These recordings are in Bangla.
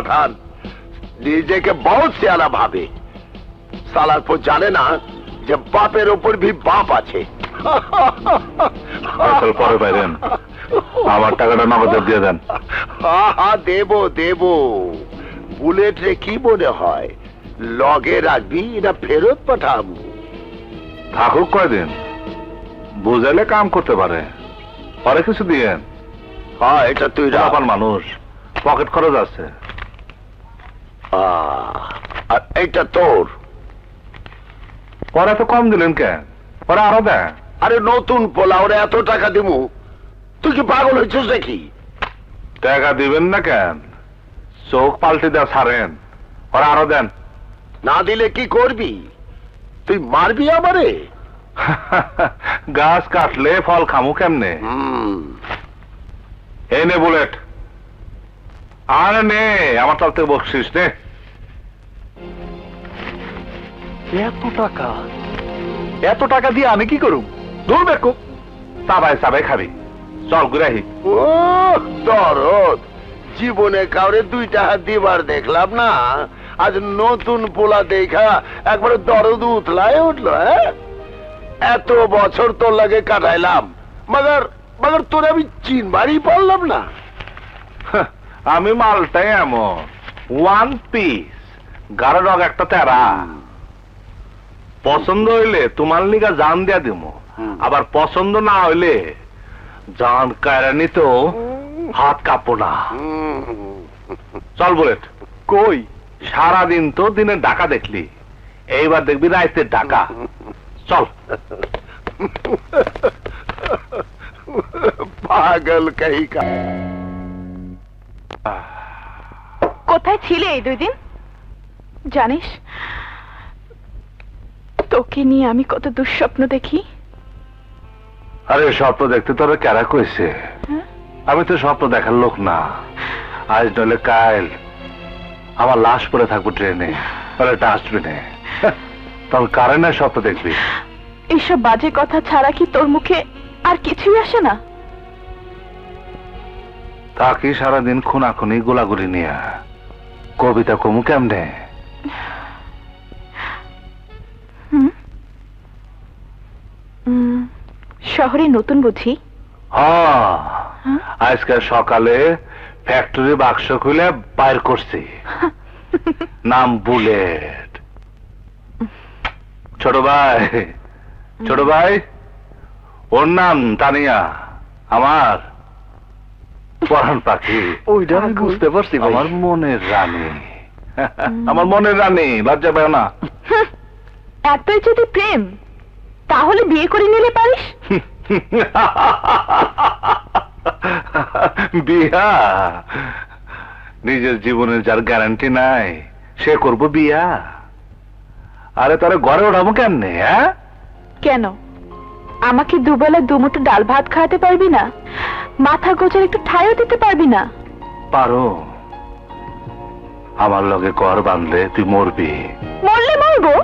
পাঠান নিজেকে বহুত সিয়ানা ভাবে। সালার পর জানে না যে বাপের ওপর ভি বাপ আছে। পরে পাইলেন আমার টাকাটা নগদে দিয়ে দেন। হা হা দেব দেব। বুলেট রে কি মনে হয়? লগে রাখবি না ফেরত পাঠাবো? থাকুক কয়দিন। বুঝাইলে কাম করতে পারে। পরে কিছু দিয়েন। হ্যাঁ এটা তুই রাখাল মানুষ। পকেট খরচ আছে। আর এইটা তোর। পরে তো কম দিলেন কেন পরে আরও দেন আরে নতুন পোলা ওরা এত টাকা দিমু তুই কি পাগল হয়েছিস নাকি? টাকা দিবেন না কেন? চোখ পাল্টে দেওয়া ছাড়েন। পরে আরও দেন। না দিলে কি করবি? তুই মারবি আমারে? গাছ কাটলে ফল খামু কেমনে? হুম। এই নে বুলেট। আরে নে আমার তাল থেকে বকশিস নে। এত টাকা? এত টাকা দিয়ে আমি কি করুম? দূর বেকো সাবাই সাবাই খাবি। চল গুরাহি ও দরদ। জীবনে কাউরে দুইটা হাত দিবার দেখলাম না। আজ নতুন পোলা দেখা একবারে দরদ উতলায় উঠল হ্যাঁ? এত বছর তোর লাগে কাটাইলাম। মগর মগর তোর আমি চিনবারই পারলাম না। হাহ, আমি মালটাই এমন। ওয়ান পিস গাড়ো ডগ একটা তেরা। পছন্দ হইলে তোমার লিগা জান দিয়া দিব আবার পছন্দ না হইলে জান কায়রা নিতো হাত কাঁপো না। চল বুলেট। কই? সারাদিন তো দিনে ডাকা দেখলি। এইবার দেখবি রাইতে ডাকা চল। পাগল কহি কা কোথায় ছিলে এই দুই দিন জানিস তোকে নিয়ে আমি কত দুঃস্বপ্ন দেখি। আরে স্বপ্ন দেখতে তোরা কেরা কইছে? হ্যাঁ? আমি তো স্বপ্ন দেখার লোক না। আজ নইলে কাল আমার লাশ পরে থাকব ট্রেনে। মানে ডাস্টবিনে তখন কারেন্টের স্বপ্ন দেখবি? এইসব বাজে কথা ছাড়া কি তোর মুখে আর কিছুই আসে না? থাকি সারাদিন খুনাখুনি গোলাগুলি নিয়ে। কবিতা কমু কেমনে? শহরে নতুন বুঝি? হ্যাঁ। হ্যাঁ? আজকে সকালে ফ্যাক্টরি বাক্স খুলে বাইর করছি। নাম বুলেট। ছোট ভাই ছোট ভাই ওর নাম তানিয়া আমার। পরাণ পাখি। ওইটা আমি বুঝতে পারছি আমার মনের রানী। আমার মনের রানী লজ্জা পায় না। এতই যদি প্রেম তাহলে বিয়ে করে নিলে পারিস? বিয়া? নিজের জীবনের যার গ্যারান্টি নাই সে করব বিয়া। আরে তারে ঘরে ওঠাবো কেমনে হ্যাঁ? কেন? আমাকে দুবেলা দুমুঠো ডাল ভাত খাওয়াতে পারবি না? মাথা গোজার একটু ঠাইও দিতে পারবি না? পারো। আমার লগে ঘর বাঁধলে তুই মরবি। মরলে মরবো?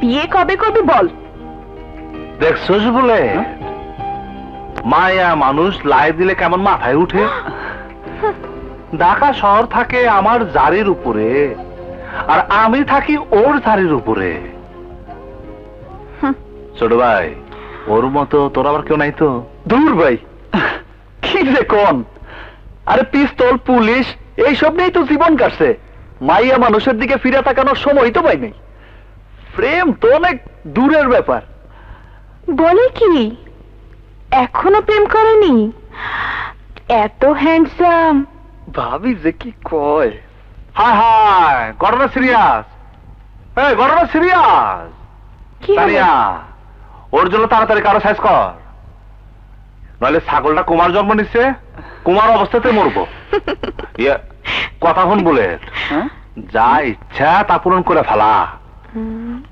বিয়ে কবে করবি বল। দেখছস বলে মায়া মানুষ লাই দিলে কেমন মাথায় উঠে? ঢাকা শহর থাকে আমার জারির উপরে আর আমি থাকি ওর জারির উপরে। হুঁ। ছোট ভাই ওর মতো তোর আবার কেউ নাই তো? দূর ভাই। যে কোন? আরে পিস্তল পুলিশ এইসব নিয়েই তো জীবন কাটছে। মাইয়া মানুষের দিকে ফিরে তাকানোর সময় তো পাই নাই প্রেম তো অনেক দূরের ব্যাপার। বলে কি? এখনও প্রেম করেনি? এত হ্যান্ডসাম ভাবি যে কি কয়? হায় হায় ঘটনা সিরিয়াস। এই ঘটনা সিরিয়াস। কি? তানিয়া ওর জন্য তাড়াতাড়ি কারও সাইজ কর। নইলে ছাগলটা কুমার জন্ম নিচ্ছে কুমার অবস্থাতে মরবো। ইয়ে কথা হন বলে। হ্যাঁ? যা ইচ্ছা তা পূরণ করে ফেলা।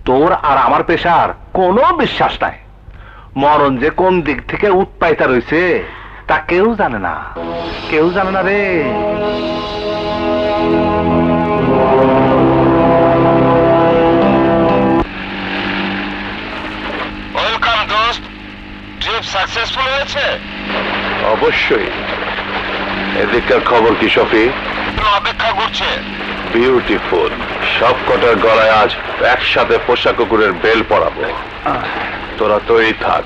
তোর আর আমার পেশার কোনো বিশ্বাস নাই। মরণ যে কোন দিক থেকে উৎপাইতা রয়েছে তা কেউ জানে না। কেউ জানে না রে। সাকসেসফুল হয়েছে? অবশ্যই। এদিককার খবর কি শফি? অপেক্ষা করছে? বিউটিফুল সব কটার গলায় আজ একসাথে পোষা কুকুরের বেল পরাবো। তোরা তৈরি থাক।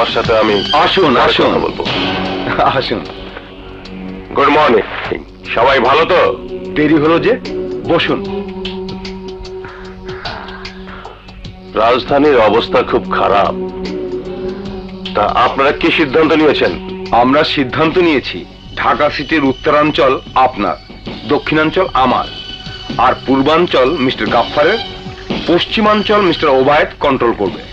তোমার সাথে আমি আসুন আসুন। বলব। আসুন। গুড মর্নিং সবাই ভালো তো? দেরি হলো যে বসুন। রাজধানীর অবস্থা খুব খারাপ। তা আপনারা কি সিদ্ধান্ত নিয়েছেন? আমরা সিদ্ধান্ত নিয়েছি ঢাকা সিটির উত্তরাঞ্চল আপনার দক্ষিণাঞ্চল আমার। আর পূর্বাঞ্চল মিস্টার গাফফারের পশ্চিমাঞ্চল মিস্টার ওবায়দ কন্ট্রোল করবে।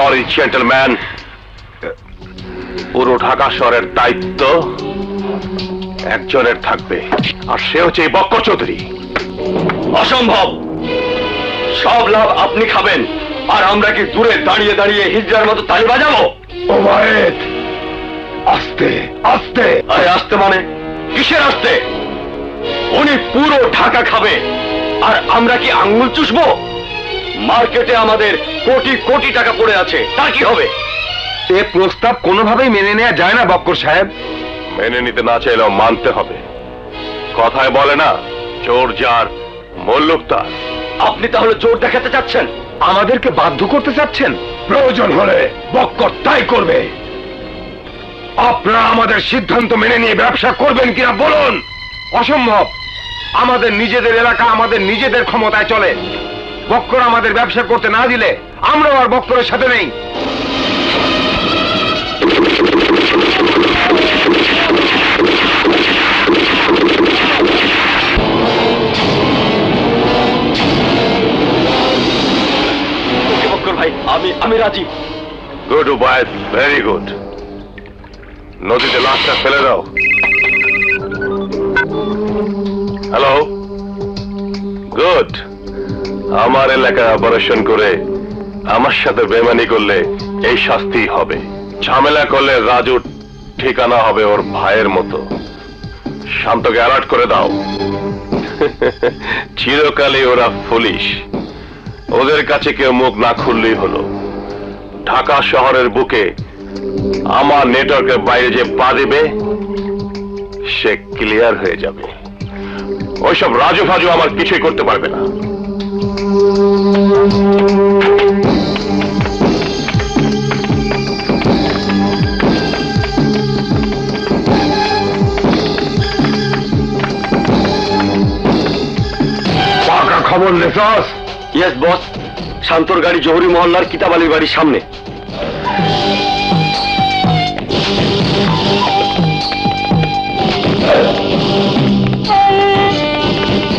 সরি জেন্টলম্যান পুরো ঢাকা শহরের দায়িত্ব একজনের থাকবে আর সে হচ্ছে এই বক্কর চৌধুরী। অসম্ভব! সব লাভ আপনি খাবেন আর আমরা কি দূরে দাঁড়িয়ে দাঁড়িয়ে হিজড়ার মতো তালি বাজাবো? ওবায়দ আস্তে আস্তে! আরে আস্তে মানে? কিসের আস্তে? উনি পুরো ঢাকা খাবে আর আমরা কি আঙ্গুল চুষবো? মার্কেটে আমাদের কোটি কোটি টাকা পড়ে আছে। তা কি হবে? এ প্রস্তাব কোনোভাবেই মেনে নেওয়া যায় না বক্কর সাহেব। মেনে নিতে না চাইলেও মানতে হবে। কথায় বলে না চোর যার মল্লুক তার। আপনি তাহলে জোর দেখাতে চাচ্ছেন? আমাদেরকে বাধ্য করতে চাচ্ছেন? প্রয়োজন হলে বক্কর তাই করবে। আপনারা আমাদের সিদ্ধান্ত মেনে নিয়ে ব্যবসা করবেন কিনা বলুন? অসম্ভব। আমাদের নিজেদের এলাকা আমাদের নিজেদের ক্ষমতায় চলে। বক্কর আমাদের ব্যবসা করতে না দিলে আমরাও আর বক্করের সাথে নেই। বক্কর ভাই আমি আমি রাজি। গুড ভেরি গুড নদীতে লাশটা ফেলে দাও। হ্যালো গুড আমার এলাকায় অপারেশন করে আমার সাথে বেমানি করলে এই শাস্তি হবে। ঝামেলা করলে রাজুর ঠিকানা হবে ওর ভাইয়ের মতো। শান্তকে অ্যালার্ট করে দাও। চিরকালই ওরা পুলিশ ওদের কাছে কেউ মুখ না খুললেই হলো। ঢাকা শহরের বুকে আমার নেটওয়ার্কের বাইরে যে পা দেবে, সে ক্লিয়ার হয়ে যাবে। ওইসব রাজু ফাজু আমার কিছুই করতে পারবে না। খবর লেসাস ইয়েস বস শান্তর গাড়ি জহুরি মহল্লার কিতাব আলীর বাড়ির সামনে।